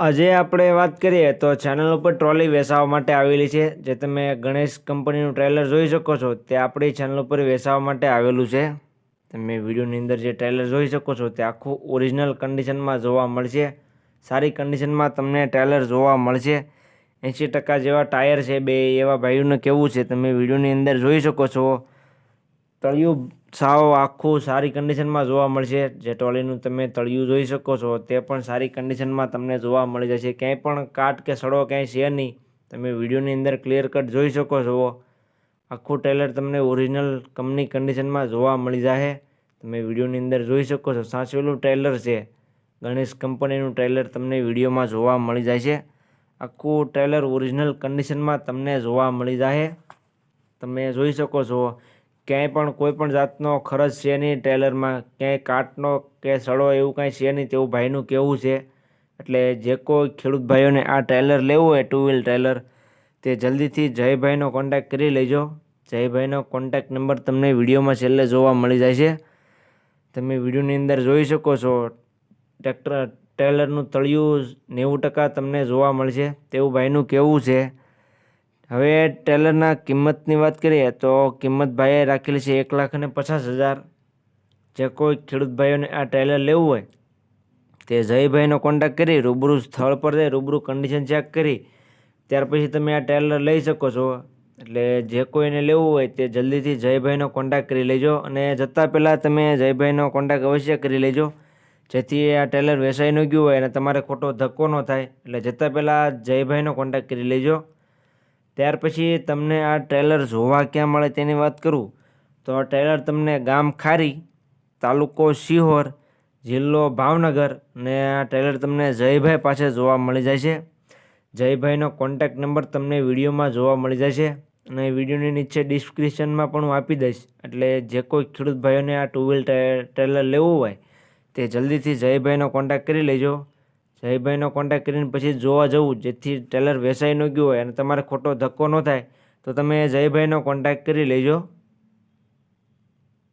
આજે આપણે વાત કરીએ તો ચેનલ ઉપર ટ્રોલી વેચાવા માટે આવેલી છે, જે તમે ગણેશ કંપનીનું ટ્રેલર જોઈ શકો છો, તે આપણી ચેનલ ઉપર વેચાવા માટે આવેલું છે. તમે વિડીયોની અંદર જે ટ્રેલર જોઈ શકો છો, તે આખું ઓરિજિનલ કન્ડિશનમાં જોવા મળશે. સારી કન્ડિશનમાં તમને ટ્રેલર જોવા મળશે. એંશી ટકા જેવા ટાયર છે બે, એવા ભાઈઓને કેવું છે, તમે વિડીયોની અંદર જોઈ શકો છો. તળિયું સાવ આખું સારી કન્ડિશનમાં જોવા મળશે. જે ટ્રોલીનું તમે તળિયું જોઈ શકો છો, તે પણ સારી કન્ડિશનમાં તમને જોવા મળી જશે. ક્યાંય પણ કાટ કે સડો ક્યાંય છે નહીં. તમે વિડીયોની અંદર ક્લિયર કટ જોઈ શકો છો. આખું ટ્રેલર તમને ઓરિજિનલ કંપની કન્ડિશનમાં જોવા મળી જશે તમે વિડીયોની અંદર જોઈ શકો છો. સાચવેલું ટ્રેલર છે. ગણેશ કંપનીનું ટ્રેલર તમને વિડીયોમાં જોવા મળી જાય છે. આખું ટ્રેલર ઓરિજિનલ કન્ડિશનમાં તમને જોવા મળી જશે તમે જોઈ શકો છો. ક્યાંય પણ કોઈ પણ જાતનો ખર્ચ છે નહીં ટ્રેલરમાં, ક્યાંય કાટનો કે સડો એવું કાંઈ છે નહીં તેવું ભાઈનું કહેવું છે. એટલે જે કોઈ ખેડૂત ભાઈઓને આ ટ્રેલર લેવું હોય, ટુ વ્હીલ ટ્રેલર, તે જલ્દીથી જયભાઈનો કોન્ટેક્ટ કરી લેજો. જયભાઈનો કોન્ટેક્ટ નંબર તમને વિડીયોમાં છેલ્લે જોવા મળી જાય છે. તમે વિડીયોની અંદર જોઈ શકો છો, ટ્રેક્ટર, ટ્રેલરનું તળિયું નેવું ટકા તમને જોવા મળશે, તેવું ભાઈનું કહેવું છે. હવે ટ્રેલરના કિંમતની વાત કરીએ તો કિંમત ભાઈએ રાખેલી છે એક લાખ અને પચાસ હજાર. જે કોઈ ખેડૂત ભાઈઓને આ ટ્રેલર લેવું હોય, તે જયભાઈનો કોન્ટેક્ટ કરી, રૂબરૂ સ્થળ પર જઈ, રૂબરૂ કન્ડિશન ચેક કરી, ત્યાર પછી તમે આ ટ્રેલર લઈ શકો છો. એટલે જે કોઈને લેવું હોય, તે જલ્દીથી જયભાઈનો કોન્ટેક્ટ કરી લેજો અને જતાં પહેલાં તમે જયભાઈનો કોન્ટેક્ટ અવશ્ય કરી લેજો. જેથી આ ટ્રેલર વેચાઈ ન ગયું હોય અને તમારે ખોટો ધક્કો ન થાય. એટલે જતાં પહેલાં જયભાઈનો કોન્ટેક્ટ કરી લેજો. ત્યાર પછી તમને આ ટ્રેલર જોવા ક્યાં મળે તેની વાત કરું? તો આ ટ્રેલર તમને ગામ ખારી, તાલુકો શિહોર, જિલ્લો ભાવનગર ને આ ટ્રેલર તમને જયભાઈ પાસે જોવા મળી જાય છે. જયભાઈનો કોન્ટેક્ટ નંબર તમને વિડીયોમાં જોવા મળી જાય છે અને વિડીયોની નીચે ડિસ્ક્રિપ્શનમાં પણ હું આપી દઈશ. એટલે જે કોઈ ખેડૂત ભાઈઓને આ ટુ વ્હીલ ટ્રેલર લેવું હોય તે જલ્દીથી જયભાઈનો કોન્ટેક્ટ કરી લેજો. જયભાઈનો કોન્ટેક્ટ કરીને પછી જોવા જવું, જેથી ટેલર વેચાઈ ન ગયું હોય અને તમારે ખોટો ધક્કો ન થાય, તો તમે જયભાઈનો કોન્ટેક્ટ કરી લેજો.